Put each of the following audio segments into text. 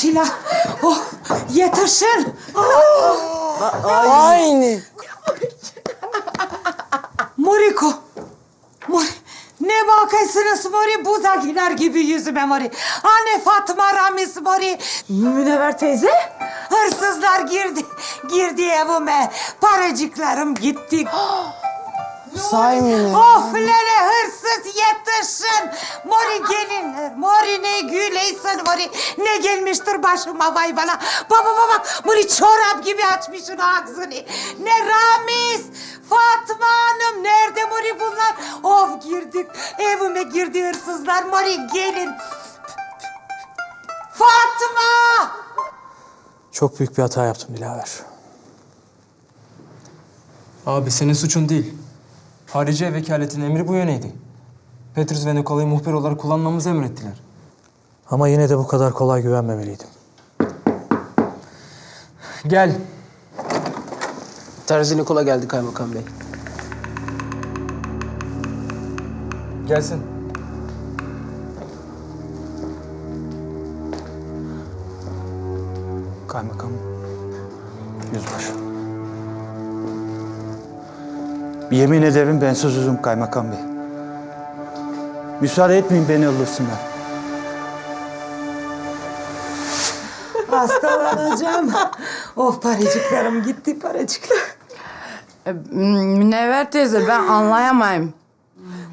şeyler. Oh, yetişin. Aynı. Moriko. Mor ne bakaysınız Mori buzagiler gibi yüzüme Mori. Anne Fatma Ramiz Mori. Münevver teyze. Hırsızlar girdi. Girdi evime. Paracıklarım gitti. Say Münevver. Of lele hırsız yetişin. Mori gelinler. Mori ne güleysin Mori. Ne gelmiştir başıma vay bana. Baba baba Mori çorap gibi açmışsın ağzını. Ne Ramiz. Fatma Hanım nerede Mori bunlar? Of girdik. Evime girdi hırsızlar. Mori gelin. Fatma. Çok büyük bir hata yaptım Dilaver. Abi senin suçun değil. Hariciye vekaletin emri bu yöneydi. Petrus ve Nikola'yı muhbir olarak kullanmamızı emrettiler. Ama yine de bu kadar kolay güvenmemeliydim. Gel. Terzi Nikola geldi kaymakam bey. Gelsin. Kaymakam, yüzbaşı. Yemin ederim ben sözsüzüm kaymakam bey. Müsaade etmeyin beni öldürsünler. Hastalanacağım. of paracıklarım gitti paracıklar. E, Münevver teyze ben anlayamayayım.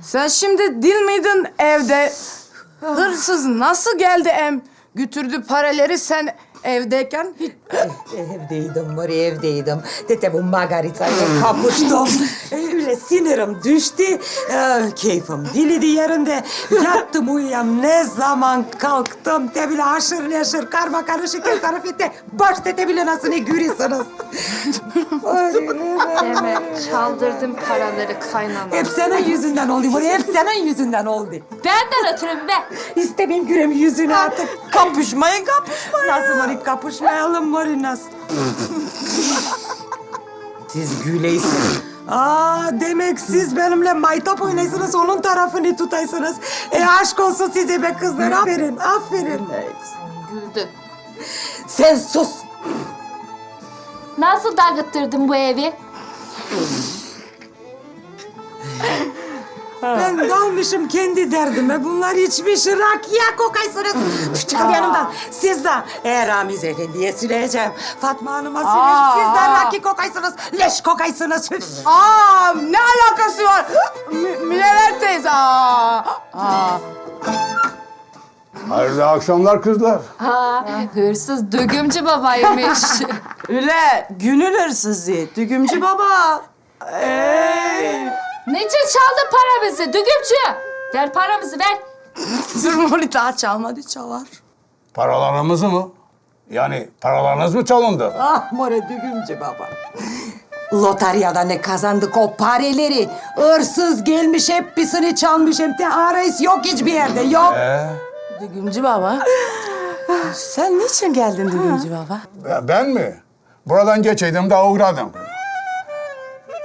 Sen şimdi dil miydin evde? Hırsız nasıl geldi em? Götürdü paraları sen evdeyken hiç... Evdeydim Mori evdeydim. Dede bu Margarita'yla kapıştım. Öyle sinirim düştü. Ee, keyfim dilidi yerinde. Yattım uyuyam. Ne zaman kalktım de bile haşır neşir karma karışık her tarafı de baş dede bile nasıl ne görüyorsunuz. Deme çaldırdım paraları kaynana. Hep senin yüzünden oldu Mori. Hep senin yüzünden oldu. Benden ötürüm be. İstemeyim gürem yüzünü artık. Kapışmayın kapışmayın. Nasıl Mori kapışmayalım Mori nasıl? siz güleysiniz. Aa demek siz benimle maytap oynaysınız, onun tarafını tutaysınız. E aşk olsun size be kızlar. Aferin, aferin. Güldü. Sen sus. Nasıl dağıttırdın bu evi? Ben dalmışım kendi derdime. Bunlar içmiş rakıya kokaysınız. Üf, Çıkın yanımdan. Siz de e, Ramiz Efendi'ye süreceğim. Fatma Hanım'a süreceğim. Siz de aa. rakı kokaysınız. Leş kokaysınız. Üf. Aa ne alakası var? Mü- Münevver teyze. Aa, aa. Hayırlı akşamlar kızlar. Ha, hırsız dögümcü babaymış. Üle günün hırsızı. Dügümcü baba. Niçin çaldın paramızı dögümcü? Ver paramızı ver. Dur Mori daha çalmadı çalar. Paralarımızı mı? Yani paralarınız mı çalındı? Ah more düğümcü baba. Lotaryada ne kazandık o paraları. Hırsız gelmiş hepsini çalmış hem de arayız yok hiçbir yerde yok. Ee, Dügümcü baba. Sen niçin geldin Dügümcü baba? ben- ben mi? Buradan geçeydim de uğradım.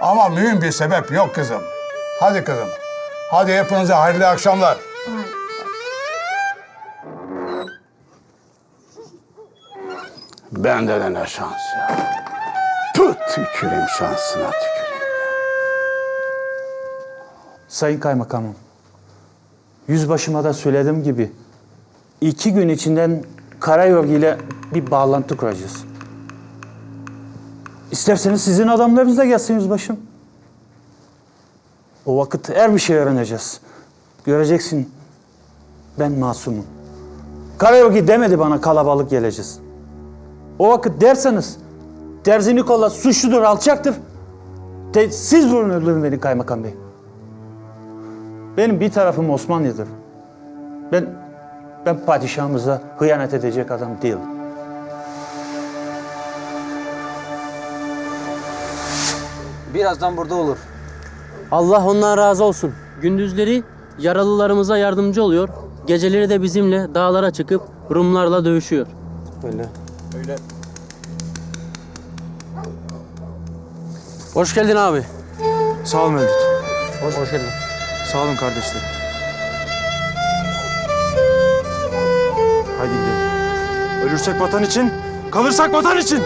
Ama mühim bir sebep yok kızım. Hadi kızım. Hadi hepinize hayırlı akşamlar. Bende de ne şans ya. Tut tüküreyim şansına tüküreyim. Sayın Kaymakamım, yüzbaşıma da söylediğim gibi iki gün içinden Karayolgu ile bir bağlantı kuracağız. İsterseniz sizin adamlarınız da gelsin yüzbaşım. O vakit her bir şey öğreneceğiz. Göreceksin ben masumum. Karayolgu demedi bana kalabalık geleceğiz. O vakit derseniz Terzi Nikola suçludur, alçaktır. De, siz vurun öldürün beni kaymakam bey. Benim bir tarafım Osmanlı'dır. Ben ben padişahımıza hıyanet edecek adam değilim. Birazdan burada olur. Allah ondan razı olsun. Gündüzleri yaralılarımıza yardımcı oluyor. Geceleri de bizimle dağlara çıkıp Rumlarla dövüşüyor. Öyle. Hoş geldin abi. Sağ ol Mevlüt. Hoş, hoş geldin. Sağ olun kardeşlerim. Ölürsek vatan için, kalırsak vatan için.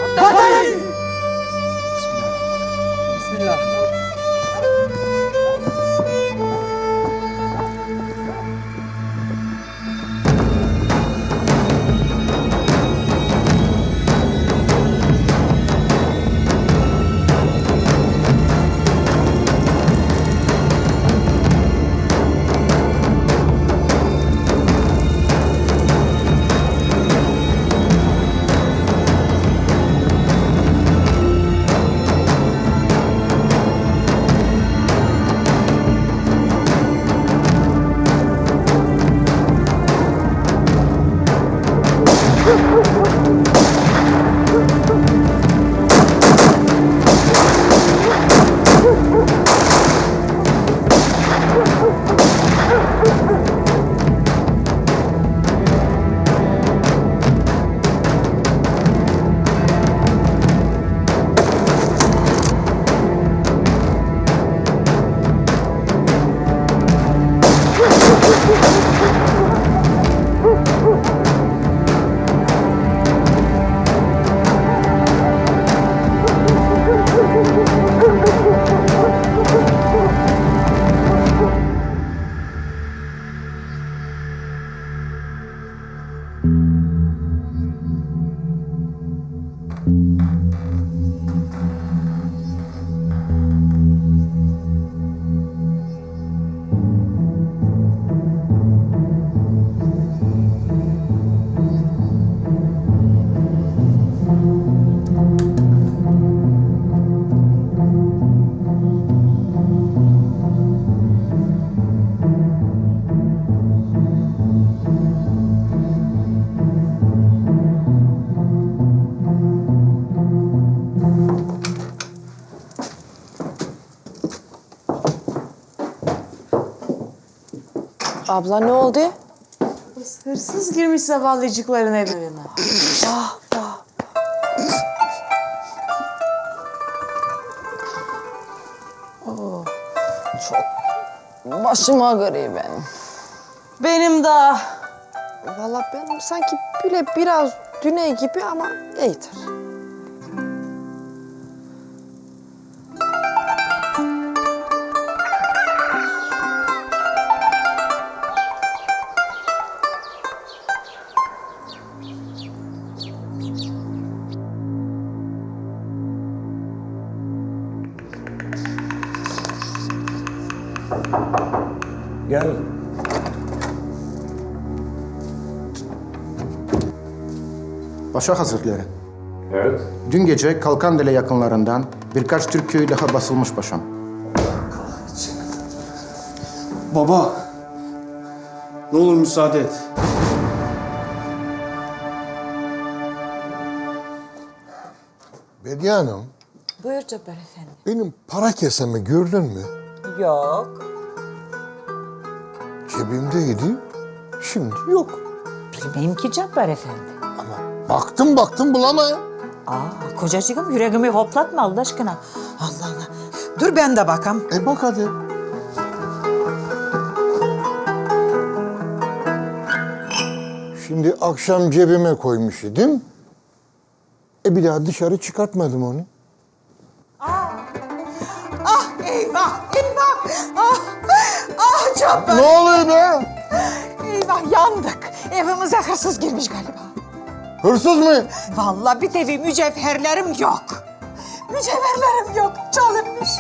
Abla ne oldu? Hırsız girmiş zavallıcıkların evine. Başım ağrıyor benim. Benim de. Vallahi benim sanki böyle biraz düne gibi ama iyidir. Gel. Başak Hazretleri. Evet. Dün gece Kalkandele yakınlarından birkaç Türk köyü daha basılmış paşam. Baba, ne olur müsaade et. Bediye Hanım, Buyur Cabbar Efendi. benim para kesemi gördün mü? Yok. Cebimdeydi, şimdi yok. Bilmeyim ki Cabbar Efendi. Ama baktım baktım bulamaya. Aa kocacığım yüreğimi hoplatma Allah aşkına. Allah Allah. Dur ben de bakam. E bak hadi. Şimdi akşam cebime koymuş idim. E bir daha dışarı çıkartmadım onu. Ah eyvah eyvah. Ah, ah Cabbar. Ne oluyor be? Eyvah yandık. Evimize hırsız girmiş galiba. Hırsız mı? Vallahi bir tevi mücevherlerim yok. Mücevherlerim yok. Çalınmış.